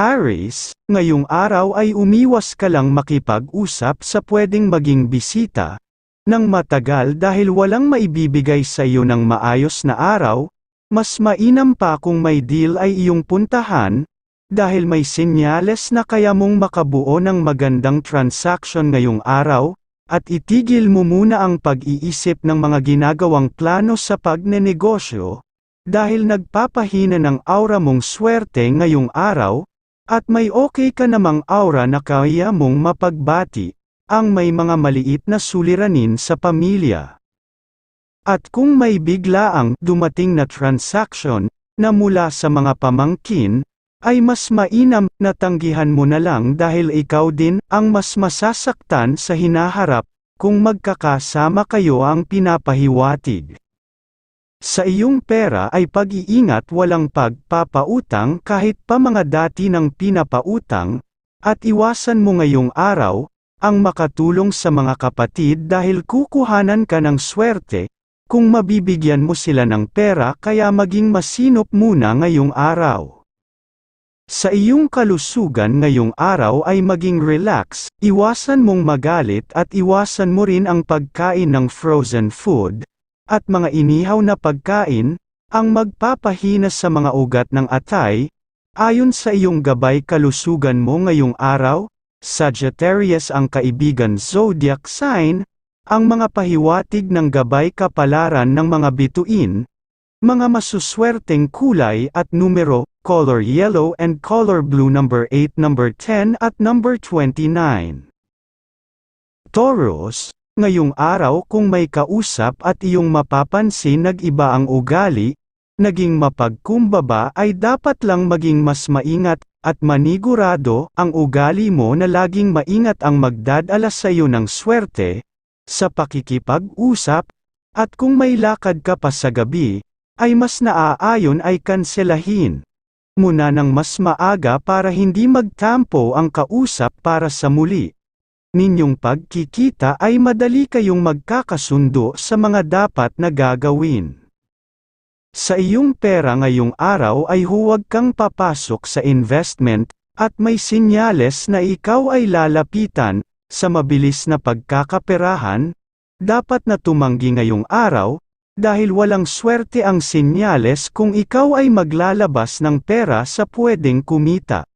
Aries, ngayong araw ay umiwas ka lang makipag-usap sa pwedeng maging bisita, ng matagal dahil walang maibibigay sa iyo ng maayos na araw, mas mainam pa kung may deal ay iyong puntahan, dahil may senyales na kaya mong makabuo ng magandang transaction ngayong araw, at itigil mo muna ang pag-iisip ng mga ginagawang plano sa pagnenegosyo, dahil nagpapahina ng aura mong swerte ngayong araw, at may okay ka namang aura na kaya mong mapagbati, ang may mga maliit na suliranin sa pamilya. At kung may biglaang dumating na transaction, na mula sa mga pamangkin, ay mas mainam na tanggihan mo na lang dahil ikaw din ang mas masasaktan sa hinaharap, kung magkakasama kayo ang pinapahiwatig. Sa iyong pera ay pag-iingat walang pagpapautang kahit pa mga dati ng pinapautang, at iwasan mo ngayong araw, ang makatulong sa mga kapatid dahil kukuhanan ka ng swerte, kung mabibigyan mo sila ng pera kaya maging masinop muna ngayong araw. Sa iyong kalusugan ngayong araw ay maging relax, iwasan mong magalit at iwasan mo rin ang pagkain ng frozen food, at mga inihaw na pagkain, ang magpapahina sa mga ugat ng atay, ayon sa iyong gabay kalusugan mo ngayong araw, Sagittarius ang kaibigan zodiac sign, ang mga pahiwatig ng gabay kapalaran ng mga bituin, mga masuswerteng kulay at numero, color yellow and color blue number 8, number 10 at number 29. Taurus, Ngayong araw kung may kausap at iyong mapapansin nag-iba ang ugali, naging mapagkumbaba ay dapat lang maging mas maingat, at manigurado ang ugali mo na laging maingat ang magdadala sa iyo ng swerte, sa pakikipag-usap, at kung may lakad ka pa sa gabi, ay mas naaayon ay kanselahin. Muna ng mas maaga para hindi magtampo ang kausap para sa muli ninyong pagkikita ay madali kayong magkakasundo sa mga dapat na gagawin. Sa iyong pera ngayong araw ay huwag kang papasok sa investment, at may sinyales na ikaw ay lalapitan, sa mabilis na pagkakaperahan, dapat na tumanggi ngayong araw, dahil walang swerte ang sinyales kung ikaw ay maglalabas ng pera sa pwedeng kumita.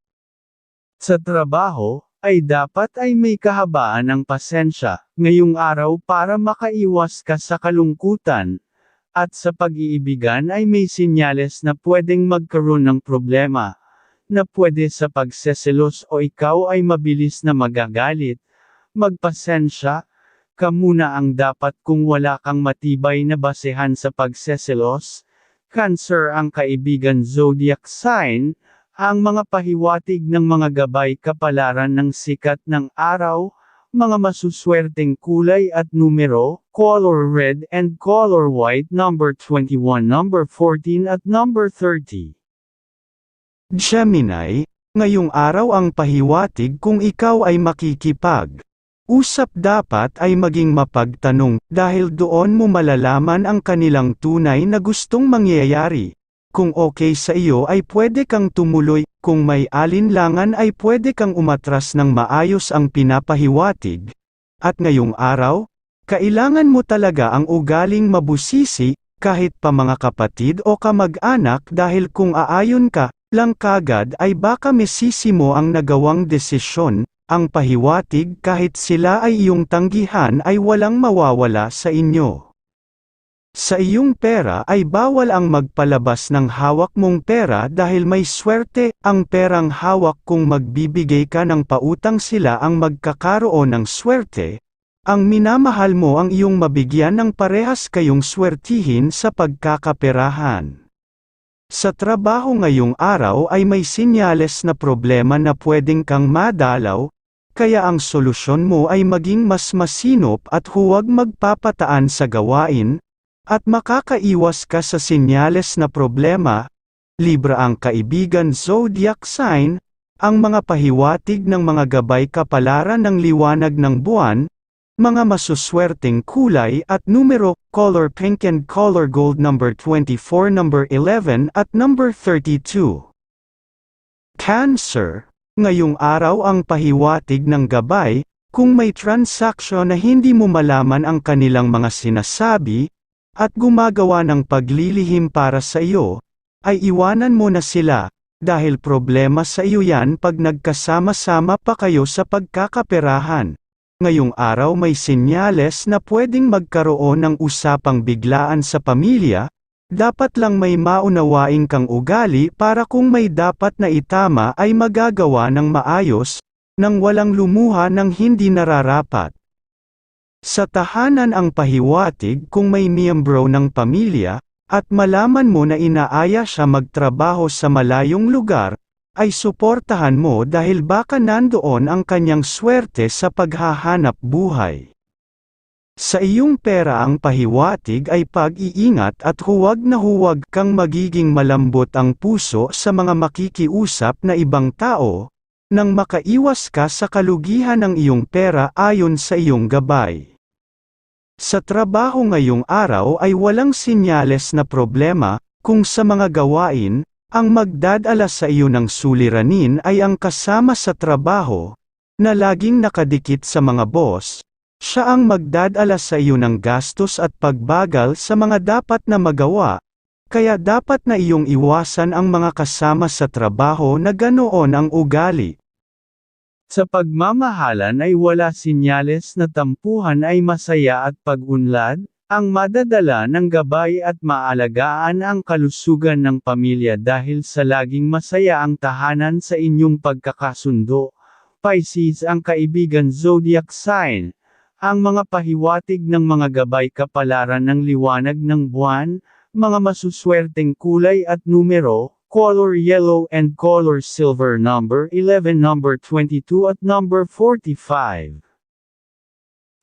Sa trabaho, ay dapat ay may kahabaan ng pasensya, ngayong araw para makaiwas ka sa kalungkutan, at sa pag-iibigan ay may sinyales na pwedeng magkaroon ng problema, na pwede sa pagseselos o ikaw ay mabilis na magagalit, magpasensya, ka muna ang dapat kung wala kang matibay na basehan sa pagseselos, Cancer ang kaibigan zodiac sign, ang mga pahiwatig ng mga gabay kapalaran ng sikat ng araw, mga masuswerteng kulay at numero, color red and color white number 21 number 14 at number 30. Gemini, ngayong araw ang pahiwatig kung ikaw ay makikipag. Usap dapat ay maging mapagtanong, dahil doon mo malalaman ang kanilang tunay na gustong mangyayari. Kung okay sa iyo ay pwede kang tumuloy, kung may alinlangan ay pwede kang umatras ng maayos ang pinapahiwatig. At ngayong araw, kailangan mo talaga ang ugaling mabusisi, kahit pa mga kapatid o kamag-anak dahil kung aayon ka, lang kagad ay baka mesisi mo ang nagawang desisyon, ang pahiwatig kahit sila ay iyong tanggihan ay walang mawawala sa inyo. Sa iyong pera ay bawal ang magpalabas ng hawak mong pera dahil may swerte, ang perang hawak kung magbibigay ka ng pautang sila ang magkakaroon ng swerte, ang minamahal mo ang iyong mabigyan ng parehas kayong swertihin sa pagkakaperahan. Sa trabaho ngayong araw ay may sinyales na problema na pwedeng kang madalaw, kaya ang solusyon mo ay maging mas masinop at huwag magpapataan sa gawain, at makakaiwas ka sa sinyales na problema, Libra ang kaibigan zodiac sign, ang mga pahiwatig ng mga gabay kapalaran ng liwanag ng buwan, mga masuswerteng kulay at numero, color pink and color gold number 24 number 11 at number 32. Cancer, ngayong araw ang pahiwatig ng gabay, kung may transaksyon na hindi mo malaman ang kanilang mga sinasabi, at gumagawa ng paglilihim para sa iyo, ay iwanan mo na sila, dahil problema sa iyo yan pag nagkasama-sama pa kayo sa pagkakaperahan. Ngayong araw may senyales na pwedeng magkaroon ng usapang biglaan sa pamilya, dapat lang may maunawaing kang ugali para kung may dapat na itama ay magagawa ng maayos, nang walang lumuha ng hindi nararapat. Sa tahanan ang pahiwatig kung may miyembro ng pamilya, at malaman mo na inaaya siya magtrabaho sa malayong lugar, ay suportahan mo dahil baka nandoon ang kanyang swerte sa paghahanap buhay. Sa iyong pera ang pahiwatig ay pag-iingat at huwag na huwag kang magiging malambot ang puso sa mga makikiusap na ibang tao, nang makaiwas ka sa kalugihan ng iyong pera ayon sa iyong gabay. Sa trabaho ngayong araw ay walang sinyales na problema, kung sa mga gawain, ang magdadala sa iyo ng suliranin ay ang kasama sa trabaho, na laging nakadikit sa mga boss, siya ang magdadala sa iyo ng gastos at pagbagal sa mga dapat na magawa, kaya dapat na iyong iwasan ang mga kasama sa trabaho na ganoon ang ugali. Sa pagmamahalan ay wala sinyales na tampuhan ay masaya at pag-unlad, ang madadala ng gabay at maalagaan ang kalusugan ng pamilya dahil sa laging masaya ang tahanan sa inyong pagkakasundo. Pisces ang kaibigan zodiac sign. Ang mga pahiwatig ng mga gabay kapalaran ng liwanag ng buwan, mga masuswerteng kulay at numero, color yellow and color silver number 11 number 22 at number 45.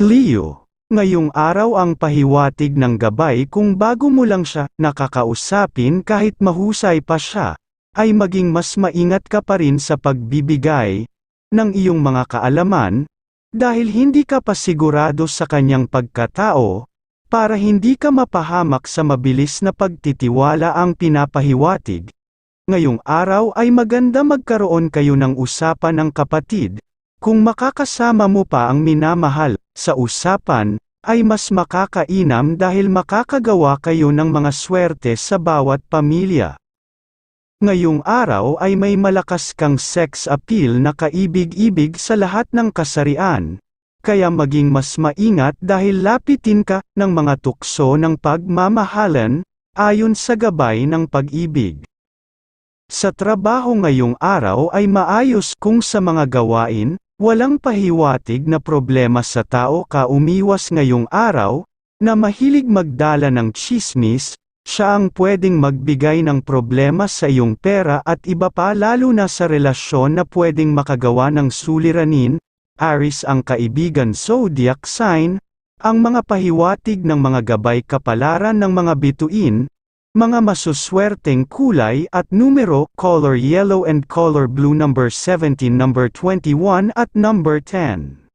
Leo, ngayong araw ang pahiwatig ng gabay kung bago mo lang siya nakakausapin kahit mahusay pa siya, ay maging mas maingat ka pa rin sa pagbibigay ng iyong mga kaalaman, dahil hindi ka pa sigurado sa kanyang pagkatao, para hindi ka mapahamak sa mabilis na pagtitiwala ang pinapahiwatig, Ngayong araw ay maganda magkaroon kayo ng usapan ng kapatid, kung makakasama mo pa ang minamahal, sa usapan, ay mas makakainam dahil makakagawa kayo ng mga swerte sa bawat pamilya. Ngayong araw ay may malakas kang sex appeal na kaibig-ibig sa lahat ng kasarian, kaya maging mas maingat dahil lapitin ka ng mga tukso ng pagmamahalan, ayon sa gabay ng pag-ibig. Sa trabaho ngayong araw ay maayos kung sa mga gawain, walang pahiwatig na problema sa tao ka umiwas ngayong araw, na mahilig magdala ng chismis, siya ang pwedeng magbigay ng problema sa iyong pera at iba pa lalo na sa relasyon na pwedeng makagawa ng suliranin, Aris ang kaibigan zodiac sign, ang mga pahiwatig ng mga gabay kapalaran ng mga bituin, mga masuswerteng kulay at numero, color yellow and color blue number 17 number 21 at number 10.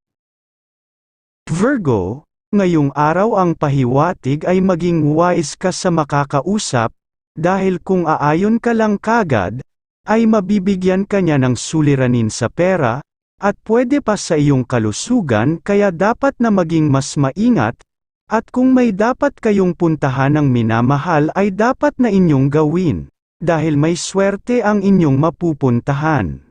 Virgo, ngayong araw ang pahiwatig ay maging wise ka sa makakausap, dahil kung aayon ka lang kagad, ay mabibigyan ka niya ng suliranin sa pera, at pwede pa sa iyong kalusugan kaya dapat na maging mas maingat, at kung may dapat kayong puntahan ng minamahal ay dapat na inyong gawin, dahil may swerte ang inyong mapupuntahan.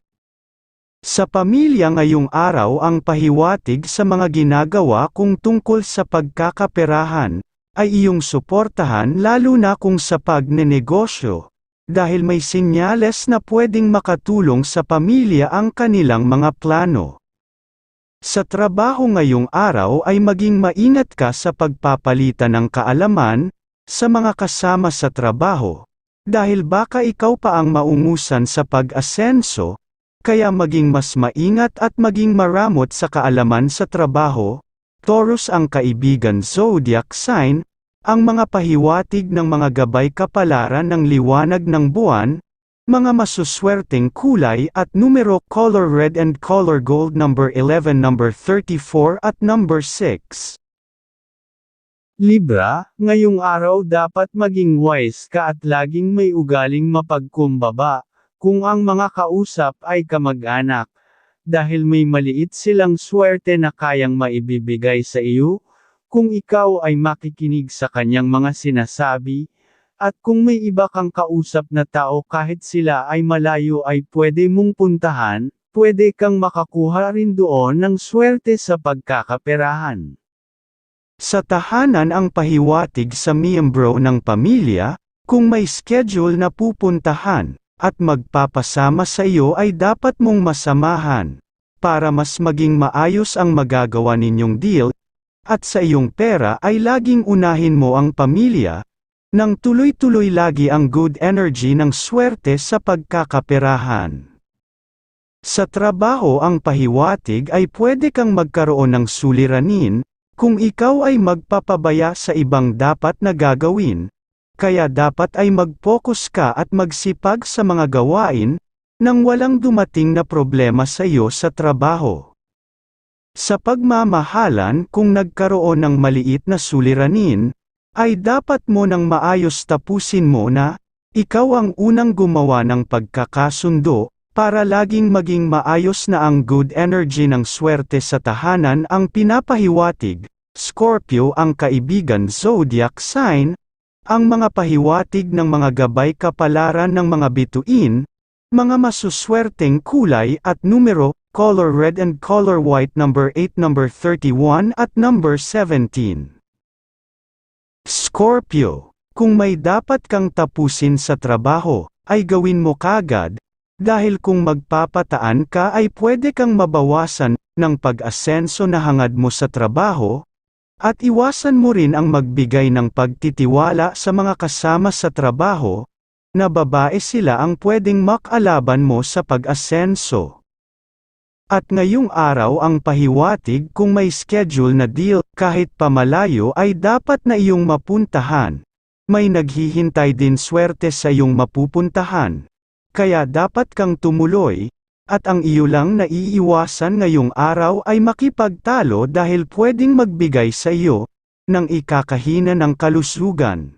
Sa pamilya ngayong araw ang pahiwatig sa mga ginagawa kung tungkol sa pagkakaperahan, ay iyong suportahan lalo na kung sa pagnenegosyo, dahil may sinyales na pwedeng makatulong sa pamilya ang kanilang mga plano. Sa trabaho ngayong araw ay maging maingat ka sa pagpapalitan ng kaalaman, sa mga kasama sa trabaho, dahil baka ikaw pa ang maungusan sa pag-asenso, kaya maging mas maingat at maging maramot sa kaalaman sa trabaho, Taurus ang kaibigan zodiac sign, ang mga pahiwatig ng mga gabay kapalaran ng liwanag ng buwan, mga masuswerteng kulay at numero color red and color gold number 11 number 34 at number 6. Libra, ngayong araw dapat maging wise ka at laging may ugaling mapagkumbaba, Kung ang mga kausap ay kamag-anak, dahil may maliit silang swerte na kayang maibibigay sa iyo, kung ikaw ay makikinig sa kanyang mga sinasabi, at kung may iba kang kausap na tao kahit sila ay malayo ay pwede mong puntahan, pwede kang makakuha rin doon ng swerte sa pagkakaperahan. Sa tahanan ang pahiwatig sa miyembro ng pamilya, kung may schedule na pupuntahan, at magpapasama sa iyo ay dapat mong masamahan, para mas maging maayos ang magagawa ninyong deal, at sa iyong pera ay laging unahin mo ang pamilya, nang tuloy-tuloy lagi ang good energy ng swerte sa pagkakaperahan. Sa trabaho ang pahiwatig ay pwede kang magkaroon ng suliranin, kung ikaw ay magpapabaya sa ibang dapat na gagawin, kaya dapat ay mag-focus ka at magsipag sa mga gawain, nang walang dumating na problema sa iyo sa trabaho. Sa pagmamahalan kung nagkaroon ng maliit na suliranin, ay dapat mo nang maayos tapusin mo na, ikaw ang unang gumawa ng pagkakasundo, para laging maging maayos na ang good energy ng swerte sa tahanan ang pinapahiwatig, Scorpio ang kaibigan zodiac sign, ang mga pahiwatig ng mga gabay kapalaran ng mga bituin, mga masuswerteng kulay at numero, color red and color white number 8 number 31 at number 17. Scorpio, kung may dapat kang tapusin sa trabaho, ay gawin mo kagad, dahil kung magpapataan ka ay pwede kang mabawasan ng pag-asenso na hangad mo sa trabaho, at iwasan mo rin ang magbigay ng pagtitiwala sa mga kasama sa trabaho, na babae sila ang pwedeng makalaban mo sa pag-asenso. At ngayong araw ang pahiwatig kung may schedule na deal, kahit pamalayo ay dapat na iyong mapuntahan. May naghihintay din swerte sa iyong mapupuntahan. Kaya dapat kang tumuloy, at ang iyo lang na iiwasan ngayong araw ay makipagtalo dahil pwedeng magbigay sa iyo, ng ikakahina ng kalusugan.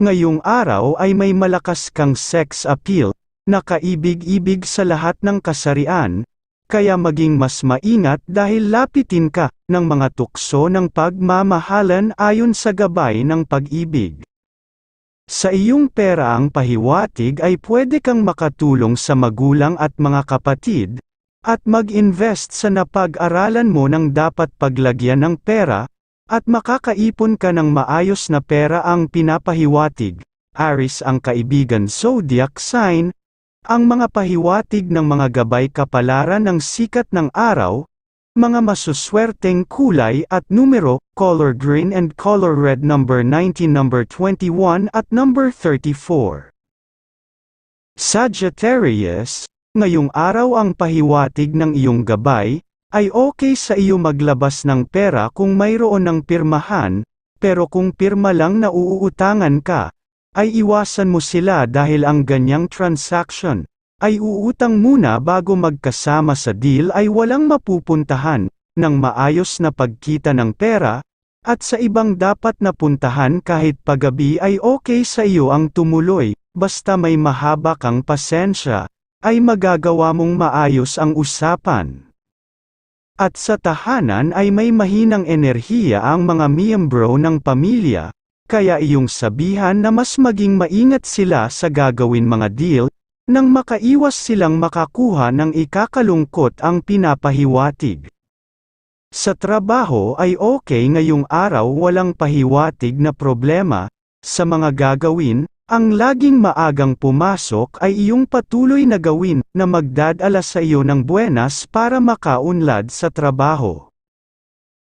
Ngayong araw ay may malakas kang sex appeal, na kaibig-ibig sa lahat ng kasarian, kaya maging mas maingat dahil lapitin ka ng mga tukso ng pagmamahalan ayon sa gabay ng pag-ibig. Sa iyong pera ang pahiwatig ay pwede kang makatulong sa magulang at mga kapatid, at mag-invest sa napag-aralan mo ng dapat paglagyan ng pera, at makakaipon ka ng maayos na pera ang pinapahiwatig. Aris ang kaibigan zodiac sign, ang mga pahiwatig ng mga gabay kapalaran ng sikat ng araw, mga masuswerteng kulay at numero, color green and color red number 19 number 21 at number 34. Sagittarius, ngayong araw ang pahiwatig ng iyong gabay, ay okay sa iyo maglabas ng pera kung mayroon ng pirmahan, pero kung pirma lang na uuutangan ka, ay iwasan mo sila dahil ang ganyang transaction, ay uutang muna bago magkasama sa deal ay walang mapupuntahan, ng maayos na pagkita ng pera, at sa ibang dapat na puntahan kahit pagabi ay okay sa iyo ang tumuloy, basta may mahaba kang pasensya, ay magagawa mong maayos ang usapan. At sa tahanan ay may mahinang enerhiya ang mga miyembro ng pamilya, kaya iyong sabihan na mas maging maingat sila sa gagawin mga deal, nang makaiwas silang makakuha ng ikakalungkot ang pinapahiwatig. Sa trabaho ay okay ngayong araw walang pahiwatig na problema, sa mga gagawin, ang laging maagang pumasok ay iyong patuloy na gawin na magdadala sa iyo ng buenas para makaunlad sa trabaho.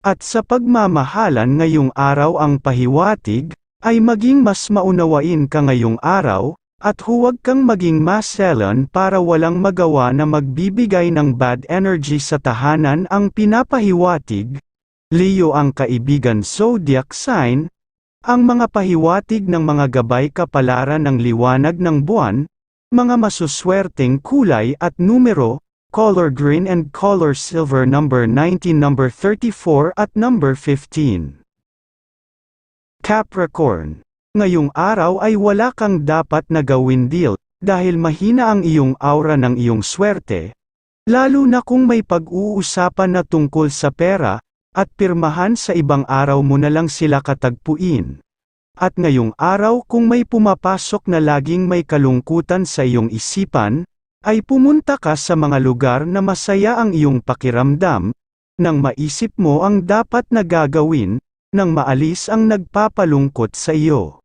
At sa pagmamahalan ngayong araw ang pahiwatig, ay maging mas maunawain ka ngayong araw, at huwag kang maging maselan para walang magawa na magbibigay ng bad energy sa tahanan ang pinapahiwatig. Leo ang kaibigan zodiac sign, ang mga pahiwatig ng mga gabay kapalaran ng liwanag ng buwan, mga masuswerteng kulay at numero, color green and color silver number 19 number 34 at number 15. Capricorn. Ngayong araw ay wala kang dapat na gawin deal, dahil mahina ang iyong aura ng iyong swerte, lalo na kung may pag-uusapan na tungkol sa pera, at pirmahan sa ibang araw mo na lang sila katagpuin. At ngayong araw kung may pumapasok na laging may kalungkutan sa iyong isipan, ay pumunta ka sa mga lugar na masaya ang iyong pakiramdam, nang maisip mo ang dapat na gagawin, nang maalis ang nagpapalungkot sa iyo.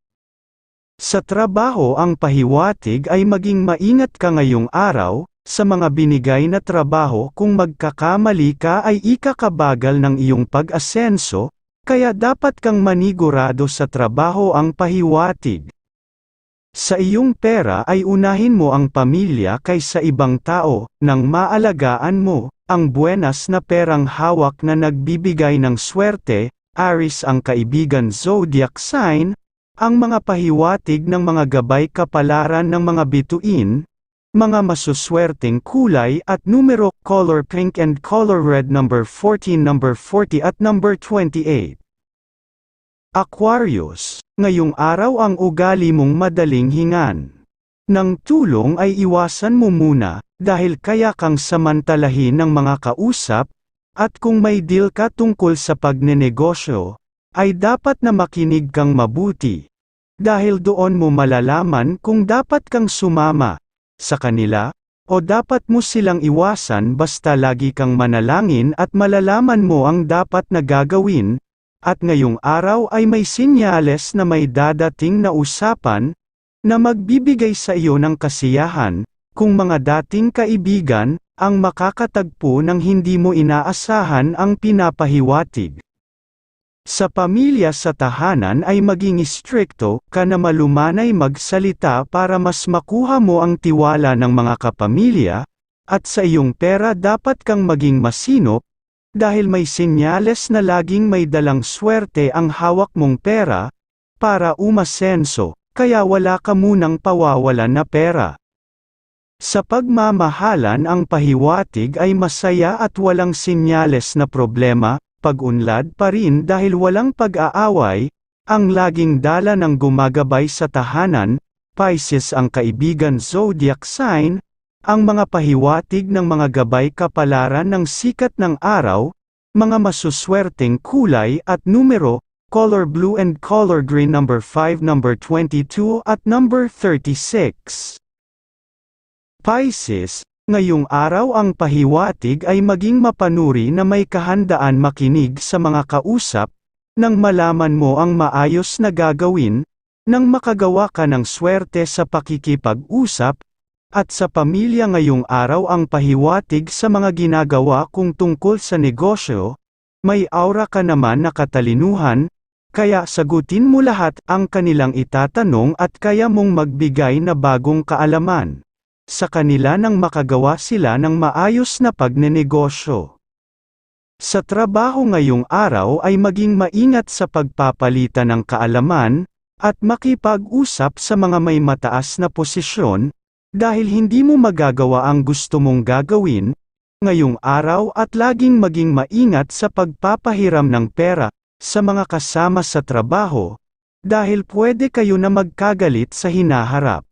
Sa trabaho ang pahiwatig ay maging maingat ka ngayong araw, sa mga binigay na trabaho kung magkakamali ka ay ikakabagal ng iyong pag-asenso, kaya dapat kang manigurado sa trabaho ang pahiwatig. Sa iyong pera ay unahin mo ang pamilya kaysa ibang tao, nang maalagaan mo, ang buenas na perang hawak na nagbibigay ng swerte, Aris ang kaibigan zodiac sign, ang mga pahiwatig ng mga gabay kapalaran ng mga bituin, mga masuswerteng kulay at numero, color pink and color red number 14 number 40 at number 28. Aquarius, ngayong araw ang ugali mong madaling hingan. Nang tulong ay iwasan mo muna, dahil kaya kang samantalahin ng mga kausap, at kung may deal ka tungkol sa pagnenegosyo, ay dapat na makinig kang mabuti. Dahil doon mo malalaman kung dapat kang sumama, sa kanila, o dapat mo silang iwasan basta lagi kang manalangin at malalaman mo ang dapat na gagawin, at ngayong araw ay may sinyales na may dadating na usapan, na magbibigay sa iyo ng kasiyahan, kung mga dating kaibigan, ang makakatagpo ng hindi mo inaasahan ang pinapahiwatig. Sa pamilya sa tahanan ay maging istrikto ka na malumanay magsalita para mas makuha mo ang tiwala ng mga kapamilya, at sa iyong pera dapat kang maging masinop, dahil may senyales na laging may dalang swerte ang hawak mong pera, para umasenso, kaya wala ka munang pawawalan na pera. Sa pagmamahalan ang pahiwatig ay masaya at walang senyales na problema, pag-unlad pa rin dahil walang pag-aaway, ang laging dala ng gumagabay sa tahanan, Pisces ang kaibigan zodiac sign, ang mga pahiwatig ng mga gabay kapalaran ng sikat ng araw, mga masuswerteng kulay at numero, color blue and color green number 5 number 22 at number 36. Pisces, ngayong araw ang pahiwatig ay maging mapanuri na may kahandaan makinig sa mga kausap, nang malaman mo ang maayos na gagawin, nang makagawa ka ng swerte sa pakikipag-usap, at sa pamilya ngayong araw ang pahiwatig sa mga ginagawa kung tungkol sa negosyo, may aura ka naman na katalinuhan, kaya sagutin mo lahat ang kanilang itatanong at kaya mong magbigay na bagong kaalaman. Sa kanila nang makagawa sila ng maayos na pagnenegosyo. Sa trabaho ngayong araw ay maging maingat sa pagpapalitan ng kaalaman, at makipag-usap sa mga may mataas na posisyon, dahil hindi mo magagawa ang gusto mong gagawin, ngayong araw at laging maging maingat sa pagpapahiram ng pera, sa mga kasama sa trabaho, dahil pwede kayo na magkagalit sa hinaharap.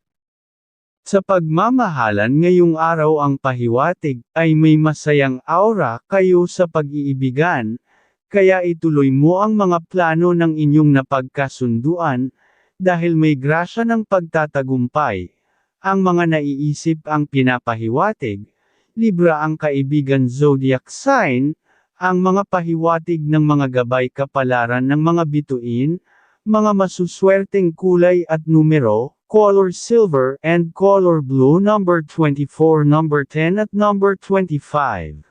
Sa pagmamahalan ngayong araw ang pahiwatig ay may masayang aura kayo sa pag-iibigan, kaya ituloy mo ang mga plano ng inyong napagkasunduan, dahil may grasya ng pagtatagumpay. Ang mga naiisip ang pinapahiwatig, Libra ang kaibigan zodiac sign, ang mga pahiwatig ng mga gabay kapalaran ng mga bituin, mga masuswerteng kulay at numero, color silver and color blue number 24 number 10 at number 25.